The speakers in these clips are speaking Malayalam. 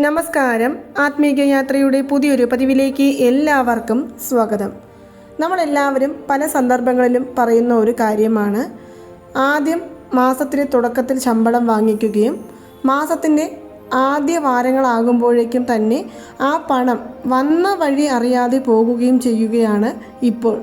നമസ്കാരം. ആത്മീക യാത്രയുടെ പുതിയൊരു പതിവിലേക്ക് എല്ലാവർക്കും സ്വാഗതം. നമ്മളെല്ലാവരും പല സന്ദർഭങ്ങളിലും പറയുന്ന ഒരു കാര്യമാണ്. ആദ്യം മാസത്തിലെ തുടക്കത്തിൽ ശമ്പളം വാങ്ങിക്കുകയും മാസത്തിന്റെ ആദ്യ വാരങ്ങളാകുമ്പോഴേക്കും തന്നെ ആ പണം വന്ന വഴി അറിയാതെ പോകുകയും ചെയ്യുകയാണ് ഇപ്പോൾ.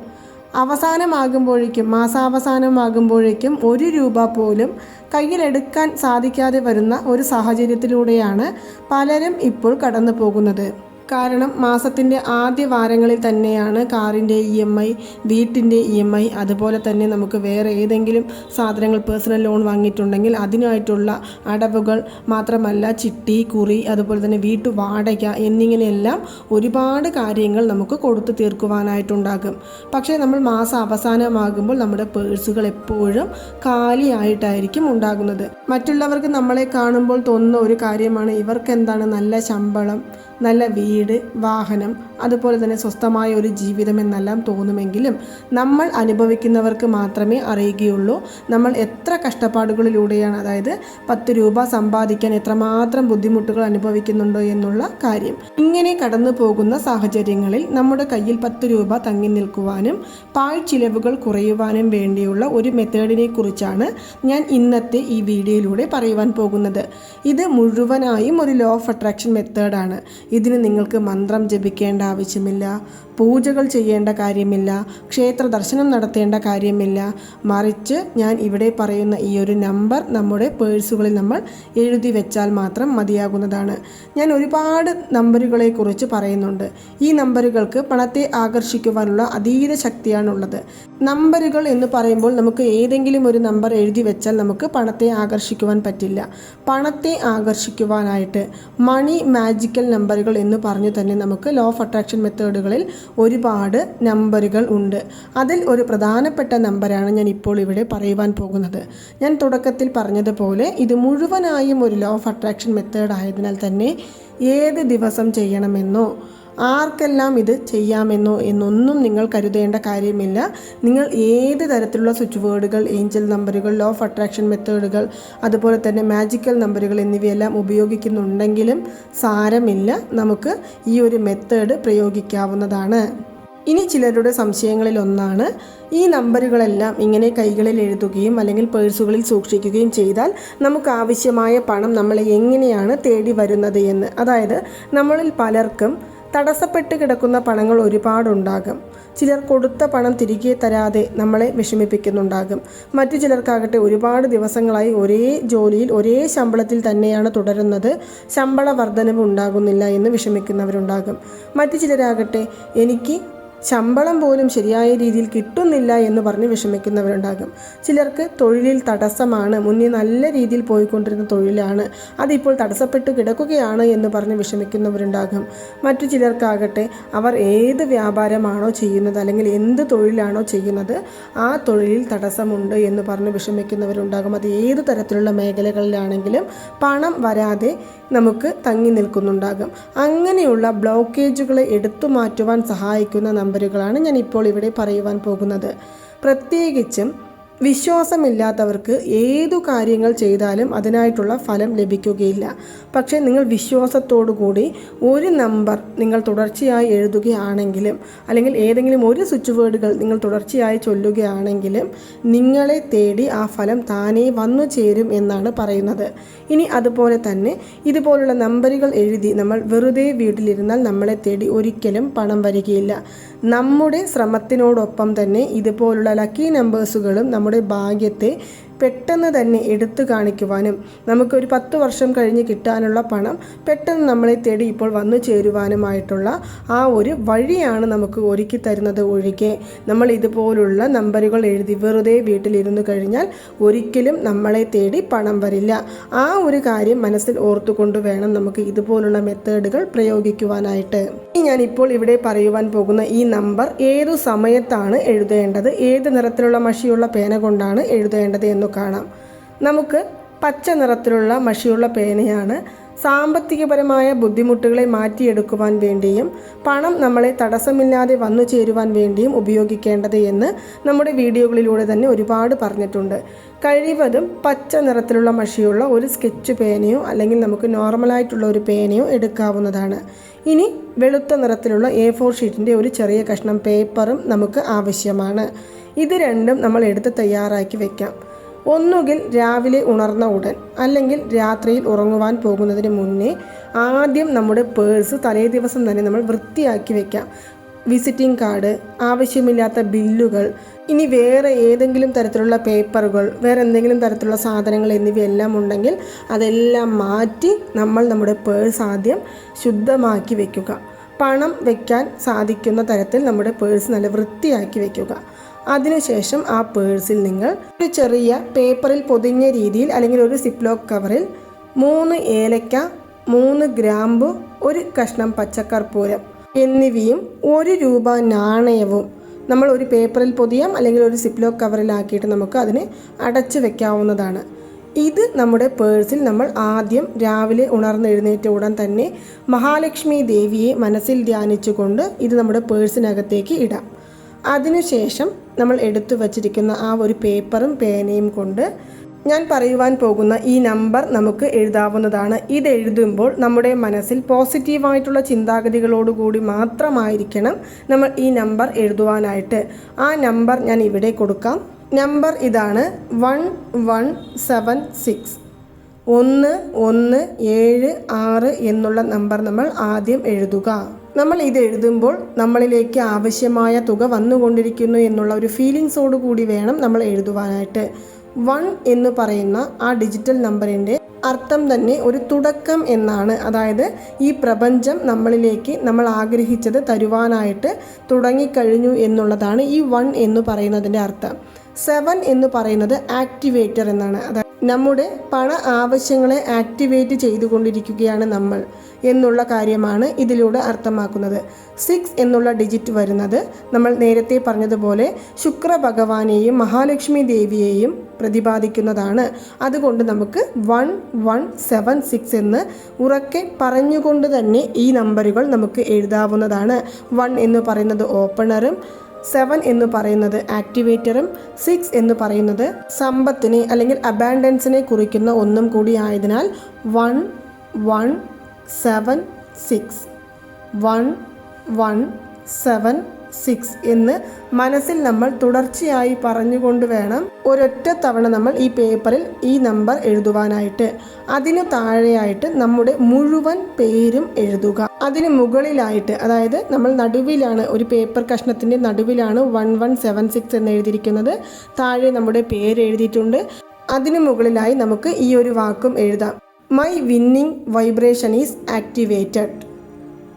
അവസാനമാകുമ്പോഴേക്കും മാസാവസാനമാകുമ്പോഴേക്കും ഒരു രൂപ പോലും കയ്യിലെടുക്കാൻ സാധിക്കാതെ വരുന്ന ഒരു സാഹചര്യത്തിലൂടെയാണ് പലരും ഇപ്പോൾ കടന്നു പോകുന്നത് കാരണം മാസത്തിന്റെ ആദ്യ വാരങ്ങളിൽ തന്നെയാണ് കാറിന്റെ ഇ എം ഐ വീട്ടിന്റെ ഇ എം ഐ അതുപോലെ തന്നെ നമുക്ക് വേറെ ഏതെങ്കിലും സാധനങ്ങൾ പേഴ്സണൽ ലോൺ വാങ്ങിയിട്ടുണ്ടെങ്കിൽ അതിനായിട്ടുള്ള അടവുകൾ മാത്രമല്ല ചിട്ടി കുറി അതുപോലെ തന്നെ വീട്ടു വാടക എന്നിങ്ങനെയെല്ലാം ഒരുപാട് കാര്യങ്ങൾ നമുക്ക് കൊടുത്തു തീർക്കുവാനായിട്ടുണ്ടാകും. പക്ഷേ നമ്മൾ മാസം അവസാനമാകുമ്പോൾ നമ്മുടെ പേഴ്സുകൾ എപ്പോഴും കാലിയായിട്ടായിരിക്കും ഉണ്ടാകുന്നത്. മറ്റുള്ളവർക്ക് നമ്മളെ കാണുമ്പോൾ തോന്നുന്ന ഒരു കാര്യമാണ് ഇവർക്ക് എന്താണ് നല്ല ശമ്പളം നല്ല വീട് വാഹനം അതുപോലെ തന്നെ സ്വസ്ഥമായ ഒരു ജീവിതം എന്നെല്ലാം തോന്നുമെങ്കിലും നമ്മൾ അനുഭവിക്കുന്നവർക്ക് മാത്രമേ അറിയുകയുള്ളൂ. നമ്മൾ എത്ര കഷ്ടപ്പാടുകളിലൂടെയാണ് അതായത് പത്ത് രൂപ സമ്പാദിക്കാൻ എത്രമാത്രം ബുദ്ധിമുട്ടുകൾ അനുഭവിക്കുന്നുണ്ടോ എന്നുള്ള കാര്യം. ഇങ്ങനെ കടന്നു പോകുന്ന സാഹചര്യങ്ങളിൽ നമ്മുടെ കയ്യിൽ പത്ത് രൂപ തങ്ങി നിൽക്കുവാനും പാഴ് ചിലവുകൾ കുറയുവാനും വേണ്ടിയുള്ള ഒരു മെത്തേഡിനെ കുറിച്ചാണ് ഞാൻ ഇന്നത്തെ ഈ വീഡിയോയിലൂടെ പറയുവാൻ പോകുന്നത്. ഇത് മുഴുവനായും ഒരു ലോ ഓഫ് അട്രാക്ഷൻ മെത്തേഡാണ് ഇതിന് നിങ്ങൾക്ക് മന്ത്രം ജപിക്കേണ്ട ആവശ്യമില്ല. പൂജകൾ ചെയ്യേണ്ട കാര്യമില്ല ക്ഷേത്ര ദർശനം നടത്തേണ്ട കാര്യമില്ല. മറിച്ച് ഞാൻ ഇവിടെ പറയുന്ന ഈ ഒരു നമ്പർ നമ്മുടെ പേഴ്സുകളിൽ നമ്മൾ എഴുതി വെച്ചാൽ മാത്രം മതിയാകുന്നതാണ്. ഞാൻ ഒരുപാട് നമ്പറുകളെ കുറിച്ച് പറയുന്നുണ്ട്. ഈ നമ്പറുകൾക്ക് പണത്തെ ആകർഷിക്കുവാനുള്ള അതീത ശക്തിയാണുള്ളത്. നമ്പറുകൾ എന്ന് പറയുമ്പോൾ നമുക്ക് ഏതെങ്കിലും ഒരു നമ്പർ എഴുതി വെച്ചാൽ നമുക്ക് പണത്തെ ആകർഷിക്കുവാൻ പറ്റില്ല. പണത്തെ ആകർഷിക്കുവാനായിട്ട് മണി മാജിക്കൽ നമ്പറുകൾ എന്ന് പറഞ്ഞു തന്നെ നമുക്ക് ലോ ഓഫ് അട്രാക്ഷൻ മെത്തേഡുകളിൽ ഒരുപാട് നമ്പറുകൾ ഉണ്ട്. അതിൽ ഒരു പ്രധാനപ്പെട്ട നമ്പറാണ് ഞാൻ ഇപ്പോൾ ഇവിടെ പറയുവാൻ പോകുന്നത്. ഞാൻ തുടക്കത്തിൽ പറഞ്ഞതുപോലെ ഇത് മുഴുവനായും ഒരു ലോ ഓഫ് അട്രാക്ഷൻ മെത്തേഡ് ആയതിനാൽ തന്നെ ഏത് ദിവസം ചെയ്യണമെന്നോ ആർക്കെല്ലാം ഇത് ചെയ്യാമെന്നോ എന്നൊന്നും നിങ്ങൾ കരുതേണ്ട കാര്യമില്ല. നിങ്ങൾ ഏത് തരത്തിലുള്ള സ്വിച്ച് വേർഡുകൾ ഏഞ്ചൽ നമ്പറുകൾ ലോ ഓഫ് അട്രാക്ഷൻ മെത്തേഡുകൾ അതുപോലെ തന്നെ മാജിക്കൽ നമ്പറുകൾ എന്നിവയെല്ലാം ഉപയോഗിക്കുന്നുണ്ടെങ്കിലും സാരമില്ല. നമുക്ക് ഈ ഒരു മെത്തേഡ് പ്രയോഗിക്കാവുന്നതാണ്. ഇനി ചിലരുടെ സംശയങ്ങളിൽ ഒന്നാണ്. ഈ നമ്പറുകളെല്ലാം ഇങ്ങനെ കൈകളിൽ എഴുതുകയും അല്ലെങ്കിൽ പേഴ്സുകളിൽ സൂക്ഷിക്കുകയും ചെയ്താൽ നമുക്ക് ആവശ്യമായ പണം നമ്മളെ എങ്ങനെയാണ് തേടി വരുന്നത് എന്ന്. അതായത് നമ്മളിൽ പലർക്കും തടസ്സപ്പെട്ട് കിടക്കുന്ന പണങ്ങൾ ഒരുപാടുണ്ടാകും. ചിലർ കൊടുത്ത പണം തിരികെ തരാതെ നമ്മളെ വിഷമിപ്പിക്കുന്നുണ്ടാകും. മറ്റു ചിലർക്കാകട്ടെ ഒരുപാട് ദിവസങ്ങളായി ഒരേ ജോലിയിൽ ഒരേ ശമ്പളത്തിൽ തന്നെയാണ് തുടരുന്നത്. ശമ്പള വർധനവ് ഉണ്ടാകുന്നില്ല എന്ന് വിഷമിക്കുന്നവരുണ്ടാകും. മറ്റു ചിലരാകട്ടെ എനിക്ക് ശമ്പളം പോലും ശരിയായ രീതിയിൽ കിട്ടുന്നില്ല എന്ന് പറഞ്ഞ് വിഷമിക്കുന്നവരുണ്ടാകും. ചിലർക്ക് തൊഴിലിൽ തടസ്സമാണ്. മുന്നേ നല്ല രീതിയിൽ പോയിക്കൊണ്ടിരുന്ന തൊഴിലാണ്. അതിപ്പോൾ തടസ്സപ്പെട്ട് കിടക്കുകയാണ് എന്ന് പറഞ്ഞ് വിഷമിക്കുന്നവരുണ്ടാകും. മറ്റു ചിലർക്കാകട്ടെ അവർ ഏത് വ്യാപാരമാണോ ചെയ്യുന്നത് അല്ലെങ്കിൽ എന്ത് തൊഴിലാണോ ചെയ്യുന്നത് ആ തൊഴിലിൽ തടസ്സമുണ്ട് എന്ന് പറഞ്ഞ് വിഷമിക്കുന്നവരുണ്ടാകും. അത് ഏത് തരത്തിലുള്ള മേഖലകളിലാണെങ്കിലും പണം വരാതെ നമുക്ക് തങ്ങി നിൽക്കുന്നുണ്ടാകും. അങ്ങനെയുള്ള ബ്ലോക്കേജുകളെ എടുത്തു മാറ്റുവാൻ സഹായിക്കുന്ന നമ്പറുകളാണ് ഞാൻ ഇപ്പോൾ ഇവിടെ പറയുവാൻ പോകുന്നത്. പ്രത്യേകിച്ചും വിശ്വാസമില്ലാത്തവർക്ക് ഏതു കാര്യങ്ങൾ ചെയ്താലും അതിനായിട്ടുള്ള ഫലം ലഭിക്കുകയില്ല. പക്ഷേ നിങ്ങൾ വിശ്വാസത്തോടു കൂടി ഒരു നമ്പർ നിങ്ങൾ തുടർച്ചയായി എഴുതുകയാണെങ്കിലും അല്ലെങ്കിൽ ഏതെങ്കിലും ഒരു സ്വിച്ച് വേർഡുകൾ നിങ്ങൾ തുടർച്ചയായി ചൊല്ലുകയാണെങ്കിലും നിങ്ങളെ തേടി ആ ഫലം താനേ വന്നു ചേരും എന്നാണ് പറയുന്നത്. ഇനി അതുപോലെ തന്നെ ഇതുപോലുള്ള നമ്പറുകൾ എഴുതി നമ്മൾ വെറുതെ വീട്ടിലിരുന്നാൽ നമ്മളെ തേടി ഒരിക്കലും പണം വരികയില്ല. നമ്മുടെ ശ്രമത്തിനോടൊപ്പം തന്നെ ഇതുപോലുള്ള ലക്കി നമ്പേഴ്സുകളും നമ്മുടെ ഭാഗ്യത്തെ പെട്ടെന്ന് തന്നെ എടുത്തു കാണിക്കുവാനും നമുക്കൊരു പത്ത് വർഷം കഴിഞ്ഞ് കിട്ടാനുള്ള പണം പെട്ടെന്ന് നമ്മളെ തേടി ഇപ്പോൾ വന്നു ചേരുവാനുമായിട്ടുള്ള ആ ഒരു വഴിയാണ് നമുക്ക് ഒരുക്കി തരുന്നത് ഒഴികെ നമ്മൾ ഇതുപോലുള്ള നമ്പറുകൾ എഴുതി വെറുതെ വീട്ടിലിരുന്നു കഴിഞ്ഞാൽ ഒരിക്കലും നമ്മളെ തേടി പണം വരില്ല. ആ ഒരു കാര്യം മനസ്സിൽ ഓർത്തുകൊണ്ട് വേണം നമുക്ക് ഇതുപോലുള്ള മെത്തേഡുകൾ പ്രയോഗിക്കുവാനായിട്ട്. ഞാൻ ഇപ്പോൾ ഇവിടെ പറയുവാൻ പോകുന്ന ഈ നമ്പർ ഏതു സമയത്താണ് എഴുതേണ്ടത്? ഏത് നിറത്തിലുള്ള മഷിയുള്ള പേന കൊണ്ടാണ് എഴുതേണ്ടത് എന്ന് കാണാം. നമുക്ക് പച്ച നിറത്തിലുള്ള മഷിയുള്ള പേനയാണ് സാമ്പത്തികപരമായ ബുദ്ധിമുട്ടുകളെ മാറ്റിയെടുക്കുവാൻ വേണ്ടിയും പണം നമ്മളെ തടസ്സമില്ലാതെ വന്നു ചേരുവാൻ വേണ്ടിയും ഉപയോഗിക്കേണ്ടത് എന്ന് നമ്മുടെ വീഡിയോകളിലൂടെ തന്നെ ഒരുപാട് പറഞ്ഞിട്ടുണ്ട്. കഴിവതും പച്ച നിറത്തിലുള്ള മഷിയുള്ള ഒരു സ്കെച്ച് പേനയോ അല്ലെങ്കിൽ നമുക്ക് നോർമലായിട്ടുള്ള ഒരു പേനയോ എടുക്കാവുന്നതാണ്. ഇനി വെളുത്ത നിറത്തിലുള്ള എ ഫോർ ഷീറ്റിന്റെ ഒരു ചെറിയ കഷ്ണം പേപ്പറും നമുക്ക് ആവശ്യമാണ്. ഇത് രണ്ടും നമ്മൾ എടുത്ത് തയ്യാറാക്കി വെക്കാം. ഒന്നുകിൽ രാവിലെ ഉണർന്ന ഉടൻ അല്ലെങ്കിൽ രാത്രിയിൽ ഉറങ്ങുവാൻ പോകുന്നതിന് മുന്നേ ആദ്യം നമ്മുടെ പേഴ്സ് തലേ ദിവസം തന്നെ നമ്മൾ വൃത്തിയാക്കി വെക്കാം. വിസിറ്റിംഗ് കാർഡ് ആവശ്യമില്ലാത്ത ബില്ലുകൾ ഇനി വേറെ ഏതെങ്കിലും തരത്തിലുള്ള പേപ്പറുകൾ വേറെ എന്തെങ്കിലും തരത്തിലുള്ള സാധനങ്ങൾ എന്നിവയെല്ലാം ഉണ്ടെങ്കിൽ അതെല്ലാം മാറ്റി നമ്മൾ നമ്മുടെ പേഴ്സ് ആദ്യം ശുദ്ധമാക്കി വയ്ക്കുക പണം വയ്ക്കാൻ സാധിക്കുന്ന തരത്തിൽ നമ്മുടെ പേഴ്സ് നല്ല വൃത്തിയാക്കി വെക്കുക. അതിനുശേഷം ആ പേഴ്സിൽ നിങ്ങൾ ഒരു ചെറിയ പേപ്പറിൽ പൊതിഞ്ഞ രീതിയിൽ അല്ലെങ്കിൽ ഒരു സിപ്ലോക്ക് കവറിൽ മൂന്ന് ഏലക്ക മൂന്ന് ഗ്രാമ്പു ഒരു കഷ്ണം പച്ചക്കർപ്പൂരം എന്നിവയും ഒരു രൂപ നാണയവും നമ്മൾ ഒരു പേപ്പറിൽ പൊതിയാം അല്ലെങ്കിൽ ഒരു സിപ്ലോക്ക് കവറിലാക്കിയിട്ട് നമുക്ക് അതിനെ അടച്ചു വെക്കാവുന്നതാണ്. ഇത് നമ്മുടെ പേഴ്സിൽ നമ്മൾ ആദ്യം രാവിലെ ഉണർന്നെഴുന്നേറ്റ ഉടൻ തന്നെ മഹാലക്ഷ്മി ദേവിയെ മനസ്സിൽ ധ്യാനിച്ചുകൊണ്ട് ഇത് നമ്മുടെ പേഴ്സിനകത്തേക്ക് ഇടാം. അതിനുശേഷം നമ്മൾ എടുത്തു വച്ചിരിക്കുന്ന ആ ഒരു പേപ്പറും പേനയും കൊണ്ട് ഞാൻ പറയുവാൻ പോകുന്ന ഈ നമ്പർ നമുക്ക് എഴുതാവുന്നതാണ്. ഇത് എഴുതുമ്പോൾ നമ്മുടെ മനസ്സിൽ പോസിറ്റീവായിട്ടുള്ള ചിന്താഗതികളോടുകൂടി മാത്രമായിരിക്കണം നമ്മൾ ഈ നമ്പർ എഴുതുവാനായിട്ട്. ആ നമ്പർ ഞാൻ ഇവിടെ കൊടുക്കാം. നമ്പർ ഇതാണ് വൺ വൺ സെവൻ സിക്സ്. ഒന്ന് ഒന്ന് ഏഴ് ആറ് എന്നുള്ള നമ്പർ നമ്മൾ ആദ്യം എഴുതുക. നമ്മൾ ഇത് എഴുതുമ്പോൾ നമ്മളിലേക്ക് ആവശ്യമായ തുക വന്നുകൊണ്ടിരിക്കുന്നു എന്നുള്ള ഒരു ഫീലിങ്സോട് കൂടി വേണം നമ്മൾ എഴുതുവാനായിട്ട്. വൺ എന്ന് പറയുന്ന ആ ഡിജിറ്റൽ നമ്പറിന്റെ അർത്ഥം തന്നെ ഒരു തുടക്കം എന്നാണ്. അതായത് ഈ പ്രപഞ്ചം നമ്മളിലേക്ക് നമ്മൾ ആഗ്രഹിച്ചത് തരുവാനായിട്ട് തുടങ്ങിക്കഴിഞ്ഞു എന്നുള്ളതാണ് ഈ വൺ എന്ന് പറയുന്നതിന്റെ അർത്ഥം. സെവൻ എന്ന് പറയുന്നത് ആക്ടിവേറ്റർ എന്നാണ്. അതായത് നമ്മുടെ പണ ആവശ്യങ്ങളെ ആക്ടിവേറ്റ് ചെയ്തുകൊണ്ടിരിക്കുകയാണ് നമ്മൾ. എന്നുള്ള കാര്യമാണ് ഇതിലൂടെ അർത്ഥമാക്കുന്നത്. സിക്സ് എന്നുള്ള ഡിജിറ്റ് വരുന്നത് നമ്മൾ നേരത്തെ പറഞ്ഞതുപോലെ ശുക്ര ഭഗവാനെയും മഹാലക്ഷ്മി ദേവിയെയും പ്രതിപാദിക്കുന്നതാണ്. അതുകൊണ്ട് നമുക്ക് വൺ വൺ സെവൻ സിക്സ് എന്ന് ഉറക്കെ പറഞ്ഞുകൊണ്ട് തന്നെ ഈ നമ്പറുകൾ നമുക്ക് എഴുതാവുന്നതാണ്. വൺ എന്ന് പറയുന്നത് ഓപ്പണറും സെവൻ എന്ന് പറയുന്നത് ആക്ടിവേറ്ററും സിക്സ് എന്ന് പറയുന്നത് സമ്പത്തിനെ അല്ലെങ്കിൽ അബാൻഡൻസിനെ കുറിക്കുന്ന ഒന്നും കൂടി ആയതിനാൽ one one seven six one one seven six എന്ന് മനസ്സിൽ നമ്മൾ തുടർച്ചയായി പറഞ്ഞുകൊണ്ട് വേണം ഒരൊറ്റ തവണ നമ്മൾ ഈ പേപ്പറിൽ ഈ നമ്പർ എഴുതുവാനായിട്ട്. അതിനു താഴെയായിട്ട് നമ്മുടെ മുഴുവൻ പേരും എഴുതുക. അതിന് മുകളിലായിട്ട് അതായത് നമ്മൾ നടുവിലാണ് ഒരു പേപ്പർ കഷ്ണത്തിന്റെ നടുവിലാണ് വൺ വൺ സെവൻ സിക്സ് എന്ന് എഴുതിയിരിക്കുന്നത്. താഴെ നമ്മുടെ പേര് എഴുതിയിട്ടുണ്ട്. അതിനു മുകളിലായി നമുക്ക് ഈ ഒരു വാക്കും എഴുതാം. My winning vibration is activated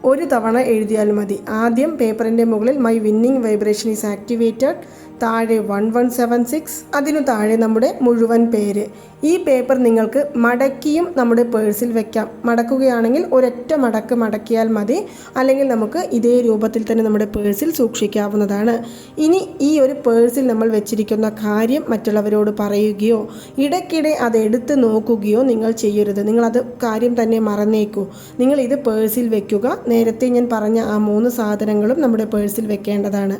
ഒരു തവണ എഴുതിയാൽ മതി. ആദ്യം പേപ്പറിന്റെ മുകളിൽ my winning vibration is activated താഴെ വൺ വൺ സെവൻ സിക്സ് അതിനു താഴെ നമ്മുടെ മുഴുവൻ പേര്. ഈ പേപ്പർ നിങ്ങൾക്ക് മടക്കിയും നമ്മുടെ പേഴ്സിൽ വെക്കാം. മടക്കുകയാണെങ്കിൽ ഒരൊറ്റ മടക്ക് മടക്കിയാൽ മതി. അല്ലെങ്കിൽ നമുക്ക് ഇതേ രൂപത്തിൽ തന്നെ നമ്മുടെ പേഴ്സിൽ സൂക്ഷിക്കാവുന്നതാണ്. ഇനി ഈ ഒരു പേഴ്സിൽ നമ്മൾ വെച്ചിരിക്കുന്ന കാര്യം മറ്റുള്ളവരോട് പറയുകയോ ഇടയ്ക്കിടെ അത് എടുത്ത് നോക്കുകയോ നിങ്ങൾ ചെയ്യരുത്. നിങ്ങളത് കാര്യം തന്നെ മറന്നേക്കൂ. നിങ്ങൾ ഇത് പേഴ്സിൽ വെക്കുക. നേരത്തെ ഞാൻ പറഞ്ഞ ആ മൂന്ന് സാധനങ്ങളും നമ്മുടെ പേഴ്സിൽ വെക്കേണ്ടതാണ്.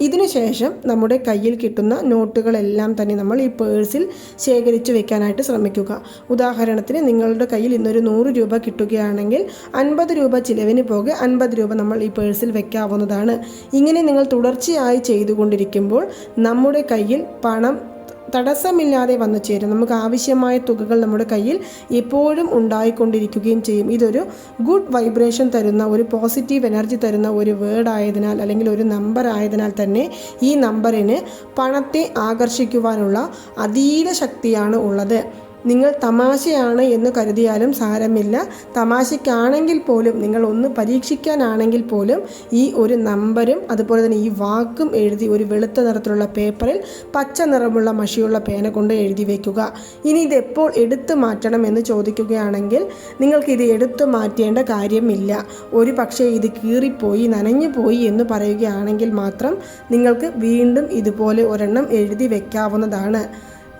ഇതിനുശേഷം നമ്മുടെ കയ്യിൽ കിട്ടുന്ന നോട്ടുകളെല്ലാം തന്നെ നമ്മൾ ഈ പേഴ്സിൽ ശേഖരിച്ചു വെക്കാനായിട്ട് ശ്രമിക്കുക. ഉദാഹരണത്തിന് നിങ്ങളുടെ കയ്യിൽ ഇന്നൊരു നൂറ് രൂപ കിട്ടുകയാണെങ്കിൽ അൻപത് രൂപ ചിലവിന് പോകെ അൻപത് രൂപ നമ്മൾ ഈ പേഴ്സിൽ വെക്കാവുന്നതാണ്. ഇങ്ങനെ നിങ്ങൾ തുടർച്ചയായി ചെയ്തുകൊണ്ടിരിക്കുമ്പോൾ നമ്മുടെ കയ്യിൽ പണം തടസ്സമില്ലാതെ വന്നു ചേരും. നമുക്ക് ആവശ്യമായ തുകകൾ നമ്മുടെ കയ്യിൽ എപ്പോഴും ഉണ്ടായിക്കൊണ്ടിരിക്കുകയും ചെയ്യും. ഇതൊരു ഗുഡ് വൈബ്രേഷൻ തരുന്ന ഒരു പോസിറ്റീവ് എനർജി തരുന്ന ഒരു വേർഡ് ആയതിനാൽ അല്ലെങ്കിൽ ഒരു നമ്പർ ആയതിനാൽ തന്നെ ഈ നമ്പറിന് പണത്തെ ആകർഷിക്കുവാനുള്ള അതീത ശക്തിയാണ് ഉള്ളത്. നിങ്ങൾ തമാശയാണ് എന്ന് കരുതിയാലും സാരമില്ല. തമാശയ്ക്കാണെങ്കിൽ പോലും നിങ്ങൾ ഒന്ന് പരീക്ഷിക്കാനാണെങ്കിൽ പോലും ഈ ഒരു നമ്പരും അതുപോലെ തന്നെ ഈ വാക്കും എഴുതി ഒരു വെളുത്ത നിറത്തിലുള്ള പേപ്പറിൽ പച്ച നിറമുള്ള മഷിയുള്ള പേന കൊണ്ട് എഴുതി വയ്ക്കുക ഇനി ഇത് എപ്പോൾ എടുത്തു മാറ്റണം എന്ന് ചോദിക്കുകയാണെങ്കിൽ നിങ്ങൾക്ക് ഇത് എടുത്തു മാറ്റേണ്ട കാര്യമില്ല. ഒരു പക്ഷേ ഇത് കീറിപ്പോയി നനഞ്ഞു പോയി എന്ന് പറയുകയാണെങ്കിൽ മാത്രം നിങ്ങൾക്ക് വീണ്ടും ഇതുപോലെ ഒരെണ്ണം എഴുതി വെക്കാവുന്നതാണ്.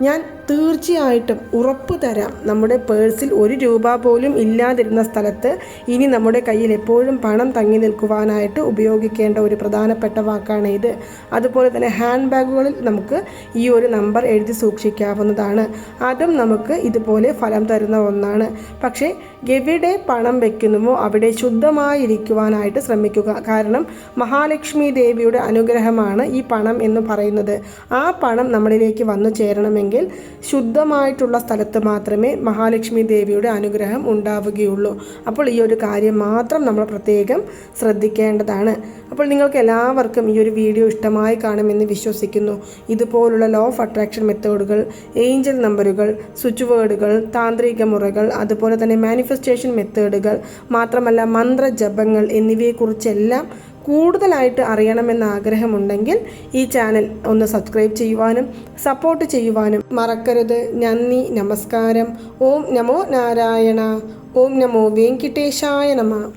ഞാൻ തീർച്ചയായിട്ടും ഉറപ്പ് തരാം. നമ്മുടെ പേഴ്സിൽ ഒരു രൂപ പോലും ഇല്ലാതിരുന്ന സ്ഥലത്ത് ഇനി നമ്മുടെ കയ്യിൽ എപ്പോഴും പണം തങ്ങി നിൽക്കുവാനായിട്ട് ഉപയോഗിക്കേണ്ട ഒരു പ്രധാനപ്പെട്ട വാക്കാണ് ഇത്. അതുപോലെ തന്നെ ഹാൻഡ് ബാഗുകളിൽ നമുക്ക് ഈ ഒരു നമ്പർ എഴുതി സൂക്ഷിക്കാവുന്നതാണ്. അതും നമുക്ക് ഇതുപോലെ ഫലം തരുന്ന ഒന്നാണ്. പക്ഷേ എവിടെ പണം വെക്കുന്നുവോ അവിടെ ശുദ്ധമായിരിക്കുവാനായിട്ട് ശ്രമിക്കുക. കാരണം മഹാലക്ഷ്മി ദേവിയുടെ അനുഗ്രഹമാണ് ഈ പണം എന്ന് പറയുന്നത്. ആ പണം നമ്മളിലേക്ക് വന്നു ചേരണമെങ്കിൽ ശുദ്ധമായിട്ടുള്ള സ്ഥലത്ത് മാത്രമേ മഹാലക്ഷ്മി ദേവിയുടെ അനുഗ്രഹം ഉണ്ടാവുകയുള്ളൂ. അപ്പോൾ ഈ ഒരു കാര്യം മാത്രം നമ്മൾ പ്രത്യേകം ശ്രദ്ധിക്കേണ്ടതാണ്. അപ്പോൾ നിങ്ങൾക്ക് എല്ലാവർക്കും ഈ ഒരു വീഡിയോ ഇഷ്ടമായി കാണുമെന്ന് വിശ്വസിക്കുന്നു. ഇതുപോലുള്ള ലോ ഓഫ് അട്രാക്ഷൻ മെത്തേഡുകൾ ഏഞ്ചൽ നമ്പറുകൾ സ്വിച്ച് വേർഡുകൾ താന്ത്രിക മുറകൾ അതുപോലെ തന്നെ മാനിഫെസ്റ്റേഷൻ മെത്തേഡുകൾ മാത്രമല്ല മന്ത്രജപങ്ങൾ എന്നിവയെക്കുറിച്ചെല്ലാം കൂടുതലായിട്ട് അറിയണമെന്ന് ആഗ്രഹമുണ്ടെങ്കിൽ ഈ ചാനൽ ഒന്ന് സബ്സ്ക്രൈബ് ചെയ്യുവാനും സപ്പോർട്ട് ചെയ്യുവാനും മറക്കരുത്. നന്ദി നമസ്കാരം. ഓം നമോ നാരായണ. ഓം നമോ വെങ്കിട്ടേശായ നമ.